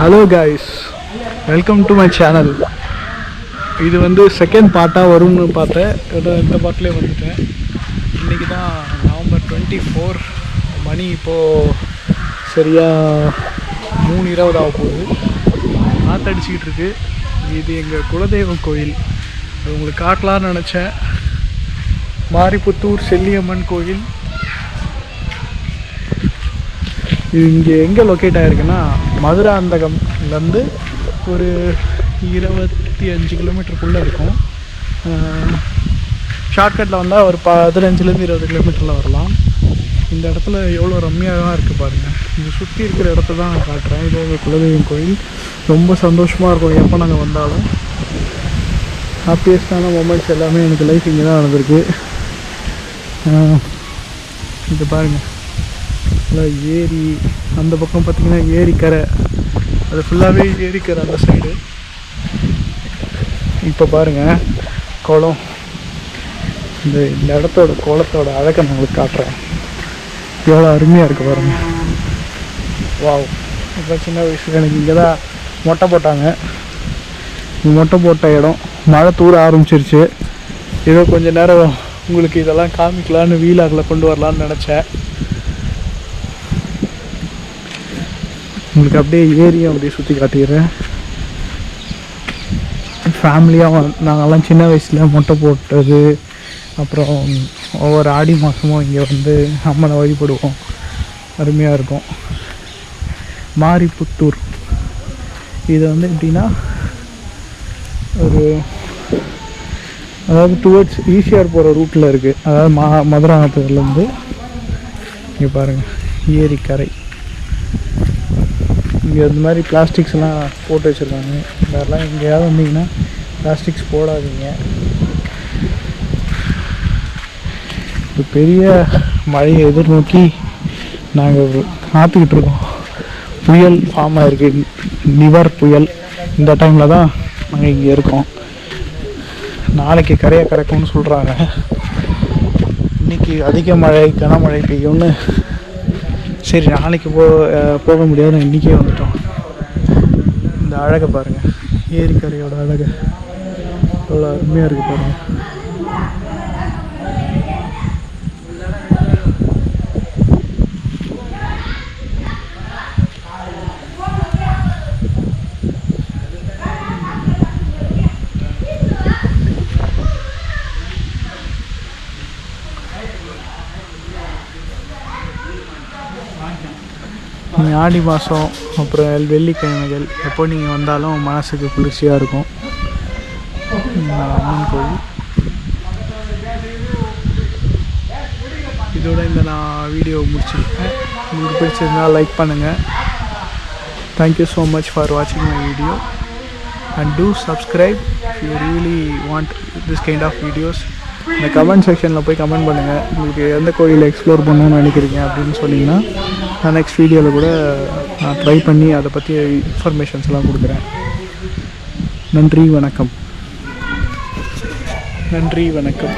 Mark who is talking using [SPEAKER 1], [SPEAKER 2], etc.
[SPEAKER 1] Hello guys welcome to my channel இது வந்து second பார்ட்டாக வரும்னு பார்த்தேன். இந்த பார்ட்லேயே வந்துட்டேன். இன்றைக்கி தான் நவம்பர் டுவெண்ட்டி ஃபோர் மணி இப்போது சரியாக மூணு இருபது ஆக போகுது. காத்தடிச்சிக்கிட்டு இருக்கு. இது எங்கள் குலதெய்வம் கோயில். அது உங்களுக்கு காட்டலான்னு நினச்சேன். மாரிப்புத்தூர் செல்லியம்மன் கோயில் இது இங்கே எங்கே லொக்கேட் ஆகிருக்குன்னா மதுராந்தகம்லேருந்து ஒரு இருபத்தி அஞ்சு கிலோமீட்டருக்குள்ளே இருக்கும். ஷார்ட்கட்டில் வந்தால் ஒரு பதினஞ்சுலேருந்து இருபது கிலோமீட்டரில் வரலாம். இந்த இடத்துல எவ்வளோ ரம்மியாக இருக்குது பாருங்கள் இது சுற்றி இருக்கிற இடத்த தான் நான் காட்டுறேன். இது ஒரு குலதெய்வம் கோயில். ரொம்ப சந்தோஷமாக இருக்கும் எப்போ நாங்கள் வந்தாலும். ஹாப்பியஸ்டான மூமெண்ட்ஸ் எல்லாமே எனக்கு லைஃப் இங்கே தான் நடந்திருக்கு இது பாருங்கள் ஃபுல்லாக ஏரி அந்த பக்கம் பார்த்திங்கன்னா ஏரிக்கரை அது ஃபுல்லாகவே ஏரிக்கரை அந்த சைடு இப்போ பாருங்கள் குளம். இந்த இந்த இடத்தோட குளத்தோட அழகை நான் உங்களுக்கு காட்டுறேன். எவ்வளோ அருமையாக இருக்குது பாருங்க. வாவ். இப்போ சின்ன வயசில் எனக்கு இங்கே தான் மொட்டை போட்டாங்க. மொட்டை போட்ட இடம். மழை தூர ஆரம்பிச்சிருச்சு. ஏதோ கொஞ்சம் நேரம் உங்களுக்கு இதெல்லாம் காமிக்கலான்னு வீலாகில் கொண்டு வரலான்னு நினச்சேன். உங்களுக்கு அப்படியே ஏரியை அப்படியே சுற்றி காட்டிடுறேன். ஃபேமிலியாக நாங்கள்லாம் சின்ன வயசில் மொட்டை போட்டது அப்புறம் ஒவ்வொரு ஆடி மாதமும் இங்கே வந்து அம்மனை வழிபடுவோம். அருமையாக இருக்கும். மாரிப்புத்தூர் இது வந்து எப்படின்னா ஒரு அதாவது டுவர்ட்ஸ் ஈசிஆர் போகிற ரூட்டில் இருக்குது அதாவது மா மதுராந்தகத்துலேருந்து இங்கே பாருங்கள் ஏரிக்கரை. இங்கே இந்த மாதிரி பிளாஸ்டிக்ஸ் எல்லாம் போட்டு வச்சுருக்காங்க. வேறெல்லாம் எங்கேயாவது வந்தீங்கன்னா பிளாஸ்டிக்ஸ் போடாதீங்க. இப்போ பெரிய மழையை எதிர்நோக்கி நாங்கள் காத்துக்கிட்டு இருக்கோம். புயல் ஃபார்ம் ஆகிருக்கு நிவர் புயல். இந்த டைமில் தான் நாங்கள் இங்கே இருக்கோம். நாளைக்கு கரையை கறக்கும்னு சொல்கிறாங்க இன்னைக்கு அதிக மழை கனமழை பெய்யும்னு சரி நாளைக்கு போ போக முடியாது. இன்றைக்கே வந்துட்டோம். இந்த அழகை பாருங்கள் ஏரிக்கரையோட அழகை. எவ்வளோ அருமையாக இருக்குது பாருங்கள் நீங்கள் ஆடி மாதம் அப்புறம் வெள்ளிக்கிழமைகள் எப்போ நீங்கள் வந்தாலும் மனசுக்கு குளிர்ச்சியாக இருக்கும். அம்மன் கோவில் இதோட இந்த நான் வீடியோ முடிச்சிருக்கேன். உங்களுக்கு பிடிச்சிருந்தா லைக் பண்ணுங்கள் thank you so much for வாட்சிங் my video and do subscribe you really want this kind of videos இந்த கமெண்ட் செக்ஷனில் போய் கமெண்ட் பண்ணுங்கள் உங்களுக்கு எந்த கோயிலை எக்ஸ்ப்ளோர் பண்ணணும்னு நினைக்கிறீங்க அப்படின்னு சொன்னீங்கன்னா நான் நெக்ஸ்ட் வீடியோவில் கூட நான் ட்ரை பண்ணி அதை பற்றி இன்ஃபர்மேஷன்ஸ் எல்லாம் கொடுக்குறேன். நன்றி வணக்கம். நன்றி வணக்கம்.